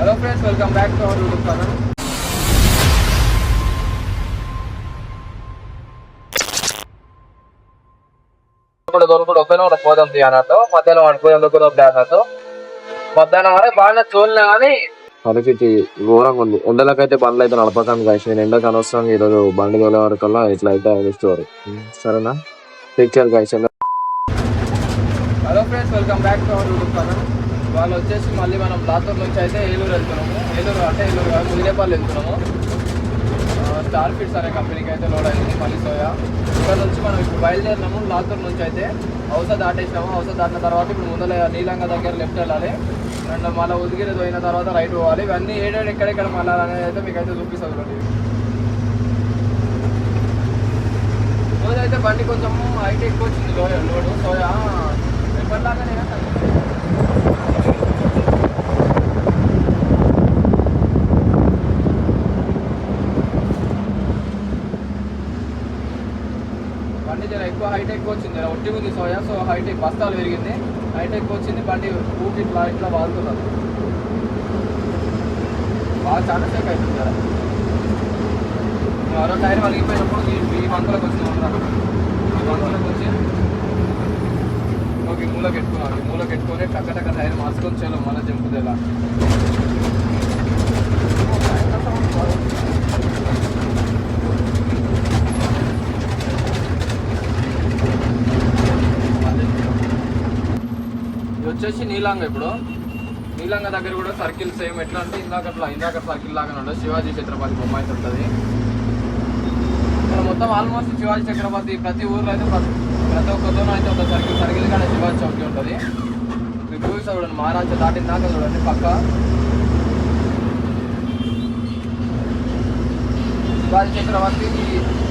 Hello friends welcome back to our YouTube channel ఇప్పుడు మధ్యాహ్నం వరకు బాగానే చూడలే కానీ పరిస్థితి ఘోరంగా ఉంది. ఎండలకైతే బండ్లు అయితే నడపకండి guys. నేను ఎండకు అనవసరంగా ఈరోజు బండి తోలే వరకల్లా ఇట్లా అయితే అనిపిస్తారు సరేనా? Picture guys hello friends welcome back to our YouTube channel వాళ్ళు వచ్చేసి మళ్ళీ మనం లాతూర్ నుంచి అయితే ఏలూరు వెళ్తున్నాము. ఏలూరు అంటే ఏలూరు కాదు ముదిరేపల్లి వెళ్తున్నాము. స్టార్ ఫిట్స్ అనే కంపెనీకి అయితే లోడ్ అయింది మళ్ళీ సోయా. ఇక్కడ నుంచి మనం ఇప్పుడు బయలుదేరినాము లాతూర్ నుంచి అయితే. హౌస దాటేసినాము హౌస దాటిన తర్వాత ఇప్పుడు ముందర నీలంగా దగ్గర లెఫ్ట్ వెళ్ళాలి. అండ్ మళ్ళీ ఉదిగిరి పోయిన తర్వాత రైట్ పోవాలి. ఇవన్నీ ఏడేడు ఎక్కడెక్కడ మళ్ళీ అనేది అయితే మీకు అయితే చూపిస్తుంది రోజైతే అయితే బండి కొంచెం హైట్ ఎక్కువ వచ్చింది లోయ లోడు సోయా. బండి జర ఎక్కువ హైటెక్ వచ్చింది. జర ఒట్టి ఉంది సోయా సో హైటెక్ బస్తాలు పెరిగింది. హైటెక్ వచ్చింది బండి ఊటి ఇట్లా ఇట్లా బాగుతున్నది బాగా చాలా సేపు అవుతుంది జర. మరో టైర్ వలిగిపోయినప్పుడు ఈ ఈ వంకలకు వచ్చి ఈ వంకలకు వచ్చి అవి మూల పెట్టుకున్నాను ఈ మూల పెట్టుకొని టక్క టక్క టైర్ మార్చుకొని చేయలేం మన జంపుదేలా ఇది వచ్చేసి నీలాంగ ఇప్పుడు. నీలాంగ దగ్గర కూడా సర్కిల్ సేమ్ ఎట్లా అంటే ఇందాక అట్లా ఇందాక సర్కిల్ లాగా ఉండదు శివాజీ ఛత్రపతి బొమ్మ అయితే ఉంటుంది. ఇక్కడ మొత్తం ఆల్మోస్ట్ శివాజీ చక్రపతి ప్రతి ఊర్లో అయితే ప్రతి ప్రతి అయితే ఒక సర్కిల్ సర్కిల్ కానీ శివాజీ చౌకి ఉంటుంది. మీరు చూపిస్తా చూడండి మహారాజా దాటిన దాకా చూడండి పక్క. శివాజీ చక్రవర్తి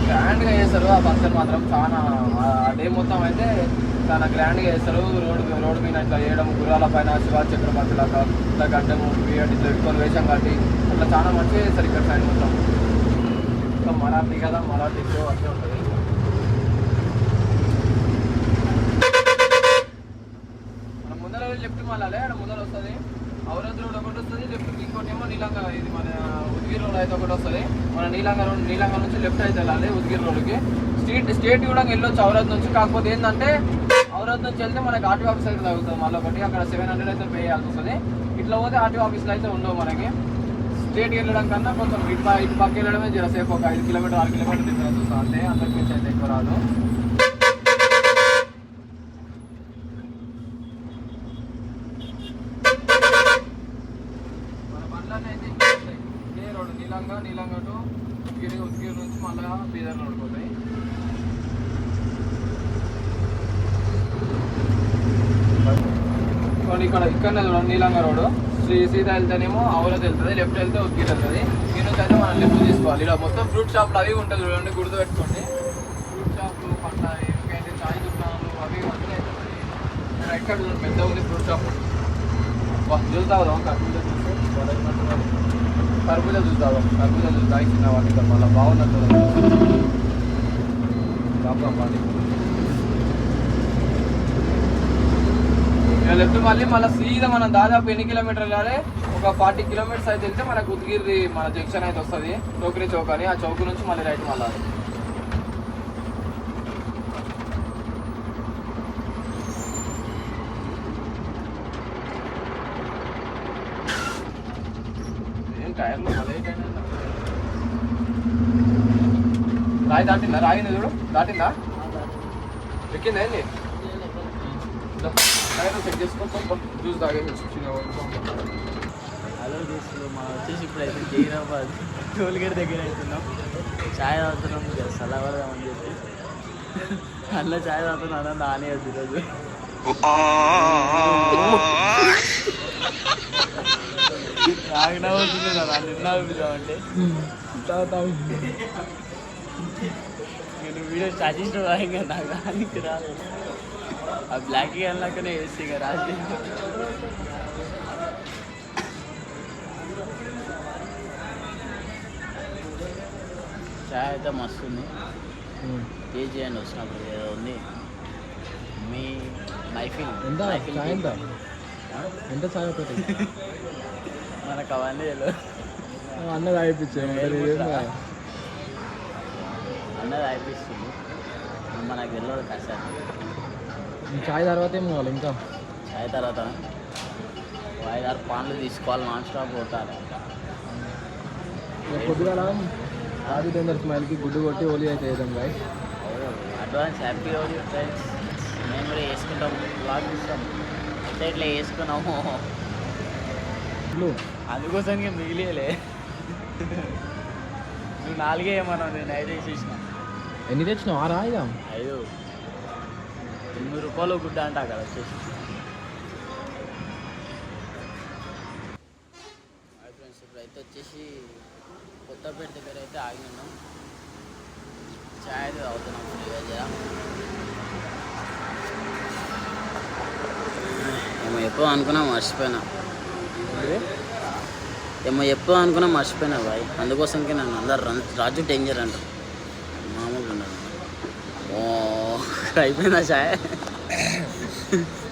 గ్రాండ్గా చేస్తారు ఆ ఫంక్షన్ మాత్రం చాలా ఆ డే మొత్తం అయితే చాలా గ్రాండ్గా చేస్తారు రోడ్డు రోడ్డు మీద ఇట్లా వేయడం గుర్రాల పైన శివాజీ చక్రవర్తి లాగా ఇట్లా గడ్డము బియ్యం ఇట్లా ఎక్కువ వేషం కట్టి అట్లా చాలా మంచిగా చేస్తారు ఇక్కడ సైడ్ మొత్తం. మొత్తం మరాఠీ కదా మరాఠీ అట్లే ఉంటుంది మన ముందర లెఫ్ట్ మళ్ళీ ఆడ ముందర వస్తుంది. ఔరద్ రోడ్ ఒకటి వస్తుంది లెఫ్ట్ ఇంకోటి ఏమో నీలంగా ఇది మన ఉద్గిర్ రోడ్ అయితే ఒకటి వస్తుంది. మన నీలంగా రోడ్ నీలంగా నుంచి లెఫ్ట్ అయితే వెళ్ళాలి ఉద్గిర్ రోడ్కి స్ట్రీట్ స్టేట్ కూడా వెళ్ళొచ్చు ఔరద్ నుంచి. కాకపోతే ఏంటంటే ఔరద్ నుంచి వెళ్తే మనకి ఆర్టీ ఆఫీస్ అయితే తగ్గుతుంది మళ్ళీ ఒకటి అక్కడ సెవెన్ హండ్రెడ్ అయితే పే చేయాల్సి వస్తుంది. ఇట్లా పోతే ఆర్టీ ఆఫీస్లో అయితే ఉండవు మనకి. స్టేట్కి వెళ్ళడం కన్నా కొంచెం ఇటు ఇటు పక్క వెళ్ళడమే జర సేపు ఒక ఐదు కిలోమీటర్ ఆరు కిలోమీటర్ డిఫరెన్స్ వస్తుంది. అంతే అంతకు మించి అయితే ఎక్కువ రాదు మన బండ్లన్నీ అయితే ఇక్కడ వస్తాయి. ఇదే రోడ్డు నీలంగా నీలంగా టు ఉద్గిరి ఉద్గిరి నుంచి మళ్ళా బీదర్ రోడ్కి చూడండి ఇక్కడ ఇక్కడనే చూడండి నీలంగా రోడ్డు. శ్రీ సీత వెళ్తేనేమో ఔరత్ వెళ్తుంది లెఫ్ట్ వెళ్తే ఉద్గిరి వెళ్తుంది ఈ నుంచి అయితే మనం లెఫ్ట్ తీసుకోవాలి. ఇలా మొత్తం ఫ్రూట్ షాప్లు అవి ఉంటుంది చూడండి గుర్తు పెట్టుకోండి. ఫ్రూట్ షాప్లు పంట ఎందుకంటే చాయ్ దుకాణాలు అవి అన్నీ ఇక్కడ చూడండి పెద్ద ఉంది ఫ్రూట్ షాప్. వా, చూస్తావా కర్బూజా చూస్తే కర్బూజా చూస్తావా కర్బూజా చూస్తా చిన్న మళ్ళీ బాగున్నట్టు పండి లెఫ్ట్ మళ్ళీ. మళ్ళీ సీదా మనం దాదాపు ఎన్ని కిలోమీటర్లు వెళ్ళాలి? ఒక ఫార్టీ కిలోమీటర్స్ అయితే వెళ్తే మనకు ఉద్గిరి మన జంక్షన్ అయితే వస్తుంది. టోకరీ చౌక్ అని. ఆ చౌక్ నుంచి మళ్ళీ రైట్ మళ్ళీ. టైర్లు. రాయి దాటిందా? రాయింది చూడు. దాటిందా? ఎక్కిందా ఏంది? టైర్లు చెక్ చేసుకో. జ్యూస్ తాగే హలో దోస్తులు మనం వచ్చేసి ఇప్పుడు అయితే జైరాబాద్ టోల్గేట్ దగ్గర అవుతున్నాం ఛాయ్ తాగుతున్నాం జర సలవాదామని చెప్పి. అందులో ఛాయ్ తాగుతున్నాను నానే వద్దు ఈరోజు. వీడియో స్టార్ట్ చేసిన ఇంకా నాకు దానికి రాలేదు ఆ బ్లాక్ వెళ్ళాకనే వేసి ఇక రాజు చాయ్ అయితే మస్తు ఉంది టేస్ట్ చేయండి వచ్చినప్పుడు ఏదో ఉంది మీ మైఫిల్? మైఫిల్ ఎంత? ఒకటి మనకు అవన్నీ తెలియదు అన్నది అయిపించాను అన్నది అయిపిస్తుంది మనకు తెలియదు కష్టాలు చాయ్ తర్వాత ఏం కావాలి ఇంకా? చాయ్ తర్వాత? ఐదారు పాన్లు తీసుకోవాలి నాన్ స్టాప్ కొట్టాలి. పొద్దుగాల రాజు టెండర్ స్మైల్కి గుడ్డు కొట్టి ఓలీ అయితే వేద్దాం గాయ అడ్వాన్స్ హ్యాపీ హోలీ ఫ్రెండ్స్ మేము కూడా వేసుకుంటాం బ్లాగ్ ఇస్తాం అయితే ఇట్లా వేసుకున్నాము అందుకోసానికి మిగిలియలే నువ్వు నాలుగే ఏమన్నావు నేను ఐదు వేసేసిన ఎన్ని తెచ్చినావు? ఆరా ఇదా ఐదు. ఎనిమిది రూపాయలు గుడ్డ అంట అక్కడ వచ్చేసి. ఫ్రెండ్స్ ఇప్పుడు అయితే వచ్చేసి కొత్తపేట దగ్గర అయితే ఆగినాం చాయ్ అయితే తాగుతున్నాం ఫ్రీగా ఎప్పుడో అనుకున్నా మర్చిపోయినా. ఏమో ఎప్పుడో అనుకున్నా మర్చిపోయినా బాయ్. అందుకోసంకి నన్ను అందరు రన్ రాజు డేంజర్ అంటారు. మామూలుగా ఉండదు. ఓ అయిపోయిందా చాయ్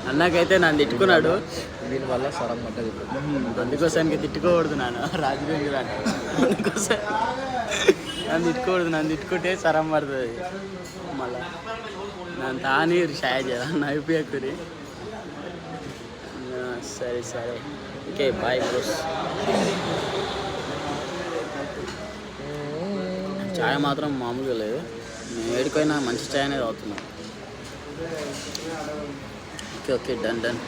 అన్నకైతే నన్ను తిట్టుకున్నాడు. దీనివల్ల సరం పట్టదు అందుకోసానికి తిట్టుకోకూడదు నాన్న. రాజు డేంజర్ అంట అందుకోసం నన్ను తిట్టుకోకూడదు నన్ను తిట్టుకుంటే సరం పడుతుంది. మళ్ళా. నన్ను తాని షాయ్ చేయాలి. అయిపోయాకురి సరే సరే. ఓకే బాయ్ బ్రోస్ చాయ్ మాత్రం మామూలుగా లేదు. నేను ఏడికైనా మంచి చాయ్ అనేది అవుతున్నా okay okay done done.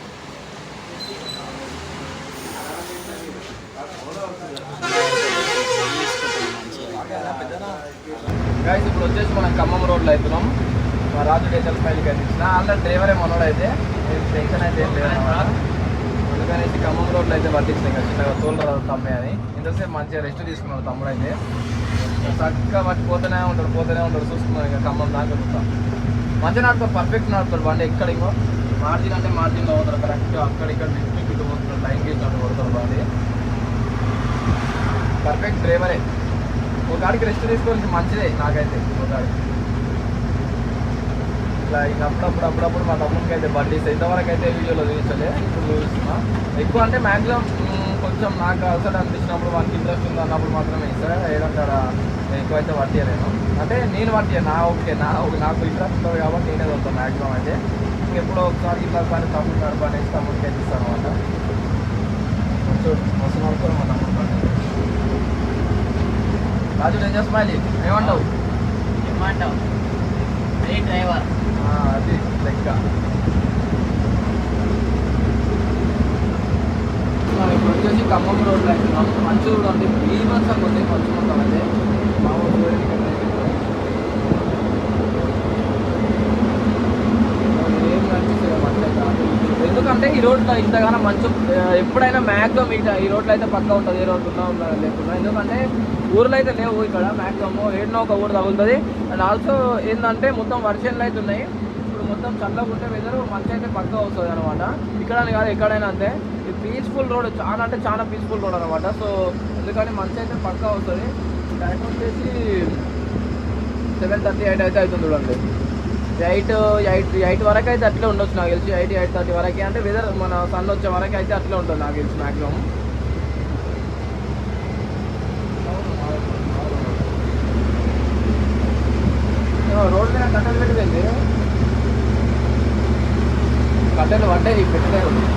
Guys ఇప్పుడు వచ్చేసి మనం ఖమ్మం రోడ్లో అవుతున్నాం. మా రాజు డేటల్ ఫైల్కి అయితే ఇచ్చిన ఆల్రెడీ డ్రైవరే మనోడు అయితే టెన్షన్ అయితే ఏం లేదు. అందుకనేసి ఖమ్మం రోడ్లో అయితే పట్టించిన కదా చిన్నగా తోలు తమ్మే అని. ఇంతసేపు మంచిగా రెస్ట్ తీసుకున్నాడు తమ్ముడు అయితే చక్కగా మట్టి పోతూనే ఉంటాడు పోతూనే ఉంటాడు చూసుకున్నాడు ఇంకా ఖమ్మం దాకా చూస్తాం మంచిగా నడుపుతాడు పర్ఫెక్ట్ నడుపుతాడు బండి ఎక్కడ ఇంకో? మార్జిన్ అంటే మార్జిన్లో పోతాడు కరెక్ట్ అక్కడ ఇక్కడ డిస్ట్రిక్ట్ ఇటు పోతున్నాడు లైన్ గేసినట్టు కొడతాడు బండి. పర్ఫెక్ట్ డ్రైవరే ఒక గాడికి రెస్ట్ తీసుకోవాలి మంచిదే నాకైతే ఒక గాడికి ఇట్లా ఇంకా అప్పుడప్పుడు అప్పుడప్పుడు మా తమ్ముడికి అయితే బర్త్డేస్ ఇంతవరకు అయితే వీడియోలో చూపించలే. ఇప్పుడు చూపిస్తున్నా. ఎక్కువ అంటే మ్యాక్సిమం కొంచెం నాకు అసలు అనిపించినప్పుడు వాళ్ళకి ఇంట్రెస్ట్ ఉంది అన్నప్పుడు మాత్రమే ఇస్తా ఏదంటారా ఎక్కువ అయితే పట్టియలేను. అంటే నేను పట్టియా నా ఓకే నా నాకు ఇంట్రెస్ట్ ఉంటుంది కాబట్టి నేనే వస్తాను మ్యాక్సిమం అయితే. ఇంకెప్పుడో ఒకసారి ఇట్లా పని తమ్ముడు నడప అనేసి తమ్ముడికి అయితే ఇస్తాను అనమాట మస్తు నడుపుతాను మా తమ్ముడు రాజు నేను చేస్తా ఏమంటావు? ఏమంటావు? డ్రైవర్ అది లెక్క. మనం ఇప్పుడు వచ్చేసి ఖమ్మం రోడ్లో అయితే మంచు చూడండి ఈ ఉంది మంచు మొత్తం అయితే. మా ఎందుకంటే ఈ రోడ్లో ఇంతగానో మంచు ఎప్పుడైనా మ్యాక్సిమం ఇట ఈ రోడ్లో అయితే పక్కా ఉంటుంది ఏ రోడ్డు ఉన్నా లేకుండా ఎందుకంటే ఊర్లో అయితే లేవు ఇక్కడ మ్యాక్సిమం ఏడునో ఒక ఊరు తగులుతుంది. అండ్ ఆల్సో ఏంటంటే మొత్తం వర్షన్లు అయితే ఉన్నాయి. మొత్తం చల్లగా ఉంటే వెదర్ మంచి అయితే పక్క వస్తుంది అనమాట ఇక్కడ కాదు ఎక్కడైనా అంతే. ఇది పీస్ఫుల్ రోడ్ చాలా అంటే చాలా పీస్ఫుల్ రోడ్ అనమాట సో ఎందుకని మంచి అయితే పక్క వస్తుంది. టైం వచ్చేసి సెవెన్ థర్టీ ఎయిట్ అయితే అవుతుంది చూడండి. ఎయిట్ ఎయిట్ ఎయిట్ వరకు అయితే అట్లే ఉండొచ్చు నాకు తెలిసి. ఎయిట్ ఎయిట్ థర్టీ వరకు. అంటే వెదర్ మన సన్ వచ్చే వరకు అయితే అట్లే ఉంటుంది నాకు తెలిసి మ్యాక్సిమం రోడ్ మీద కట్టలు పెట్టింది కట్టెలు పడ్డాయి పెట్టలేదు ఏంటి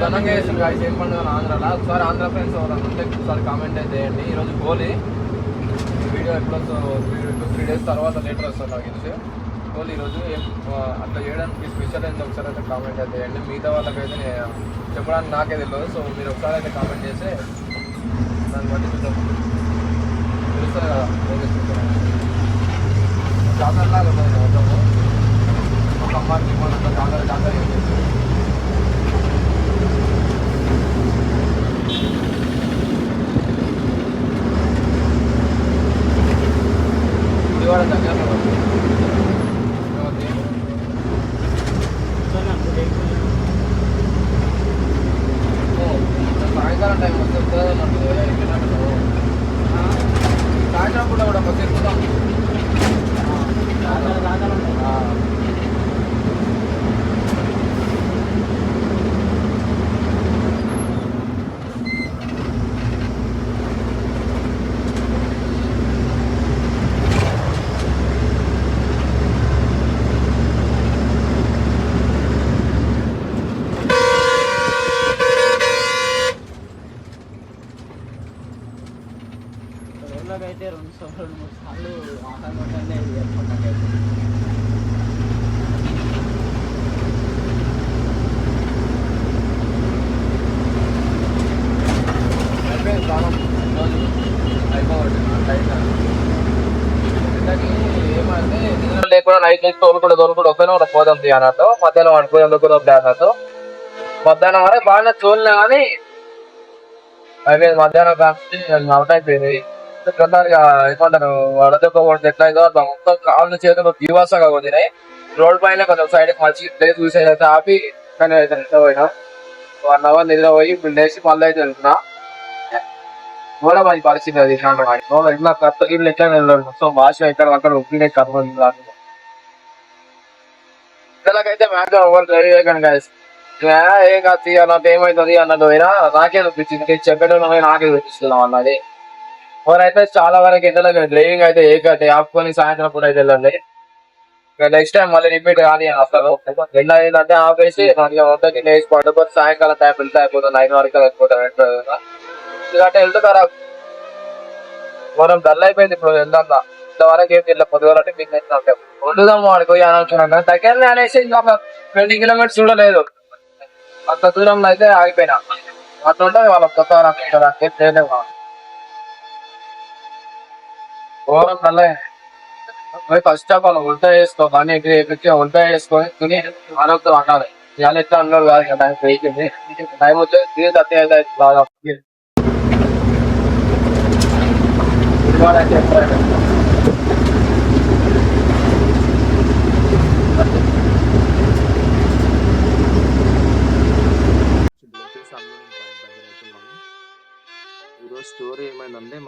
ఘనంగా వేసింది గాయస్ ఏం పండుగ ఆంధ్రాలో ఒకసారి ఆంధ్ర ఫ్రెండ్స్ ఎవరైనా ఉంటే ఒకసారి కామెంట్ అయితే చేయండి ఈరోజు హోలీ వీడియో ఎప్పుడో టూ త్రీ డేస్ తర్వాత లేటర్ వస్తుంది నాకు తెలిసి హోలీ ఈరోజు అట్లా చేయడానికి స్పెషల్ ఏంటి ఒకసారి అయితే కామెంట్ అయితే చేయండి మిగతా వాళ్ళకైతే నేను చెప్పడానికి నాకే తెలియదు సో మీరు ఒకసారి అయితే కామెంట్ చేస్తే దాన్ని బట్టి కొంచెం తెలుస్తుంది కదా ఏం చేసుకుంటున్నాను ఉంటుంది మొత్తము ఒక అమ్మాయి జాతర జాతర ఏం చేస్తుంది గుడివాడ దగ్గరలో ఉంది. ఓకే. ఓ, సాయంకాలం టైం వస్తే వస్తుంది అన్నట్టు ఎక్కడో సాయంత్రం పూట కూడా కొంచెం ఎక్కుతాం ఆ. రోజులకైతే రెండు సార్లు రెండు మూడు సార్లు ఆహారం ఏర్పడ్డాయి లేకుండా నైట్ నుంచి తోలుకుంటూ తోలుకుంటూ ఒక్కనే పోదాం అన్నట్టు మధ్యాహ్నం అనుకునేందుకు కూడా అన్నట్టు మధ్యాహ్నం వరకు బాగానే తోలినా కానీ అయిపోయింది మధ్యాహ్నం కాబట్టి అవుట్ అయిపోయింది తొందరగా ఏమంటారు వడదెబ్బ కొడితే ఎట్లా అయిందో మొత్తం కాళ్ళు చేతులు దీవాసగా కొద్దినాయి రోడ్ పైన కొంచెం సైడ్ మంచి ప్లేస్ చూసేది అయితే ఆపి కానీ అయితే నిద్ర పోయినా వన్ అవర్ నిద్ర పోయి ఇప్పుడు లేచి మళ్ళీ అయితే వెళ్తున్నా కూడా మంచి పరిస్థితి అది ఇట్లా కత్త ఇల్లు ఎట్లా వెళ్ళాడు సో భాష ఎక్కడ అక్కడ ఉప్పినే కర్మ పిల్లలకైతే మ్యాక్సిమం ఎవరు తెలియకండి చేయకండి ఏం కాదు తీ అన్నట్టు ఏమవుతుంది అన్నట్టు పోయినా నాకే అనిపించింది చెప్పడం నాకే చూపిస్తున్నాం అన్నది అయితే చాలా వరకు ఎండలో డ్రైవింగ్ అయితే ఏ కట్టే ఆపుకొని సాయంత్రం పూట అయితే వెళ్ళండి. నెక్స్ట్ టైం మళ్ళీ రిపీట్ కానీ అని అసలు. ఎండ ఏంటంటే ఆపేసి మనకి మొత్తం లేచి సాయంకాలం టైం వెళ్తే అయిపోతుంది. నైన్ వరకు వెళ్ళిపోతాం ఎందుకంటే హెల్త్ మనం డల్ అయిపోయింది ఇప్పుడు వెళ్దాం ఇంతవరకు ఏం తెలియదు పొద్దుగాల అంటే మీకు నచ్చిన వండుదాం వాడికి పోయి అని అనుకున్నాను దగ్గరనే అనేసి ఒక ట్వంటీ కిలోమీటర్స్ చూడలేదు. అంత దూరంలో అయితే ఆగిపోయినా. అట్లా ఉంటుంది వాళ్ళ కొత్త చేయలేము ఘోరం డల్ ఫస్ట్ ఆఫ్ ఆల్ వంట వేసుకో కానీ ఎక్కి వంట వేసుకొని తిని ఆరోగ్యం అనాలి ఇవాళ ఎట్లా అన్నారు కాదు కదా వెయిటింగ్ టైం వచ్చేది తిరిగి తత్తి అయితే బాగా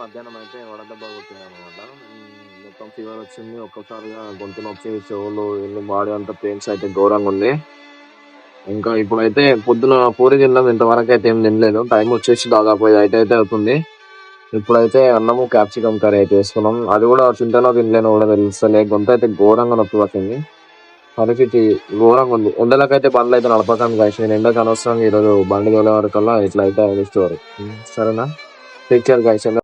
మధ్యాహ్నం అయితే వడదెబ్బ కొట్టింది అనమాట. మొత్తం ఫీవర్ వచ్చింది. ఒక్కసారిగా గొంతు నొప్పి చెవులు ఇల్లు బాడీ అంతా పెయిన్స్ అయితే ఘోరంగా ఉంది. ఇంకా ఇప్పుడైతే పొద్దున పూరి తిన్నాం. ఇంతవరకు అయితే ఏం తినలేదు. టైం వచ్చేసి దాదాపు ఐదు అయితే అవుతుంది. ఇప్పుడైతే అన్నము క్యాప్సికమ్ కర్రీ అయితే వేసుకున్నాం. అది కూడా తింటానో తినలేనో కూడా తెలుస్తలే. గొంతు అయితే ఘోరంగా నొప్పి పట్టింది. పరిస్థితి ఘోరంగా ఉంది. ఎండలకైతే బండ్లు అయితే నడపకాను కలిసి నేను ఎండకు అనవసరంగా ఈరోజు బండి తోలే వరకల్లా ఇట్లా అయితే స్టోరీ సరేనా? Take care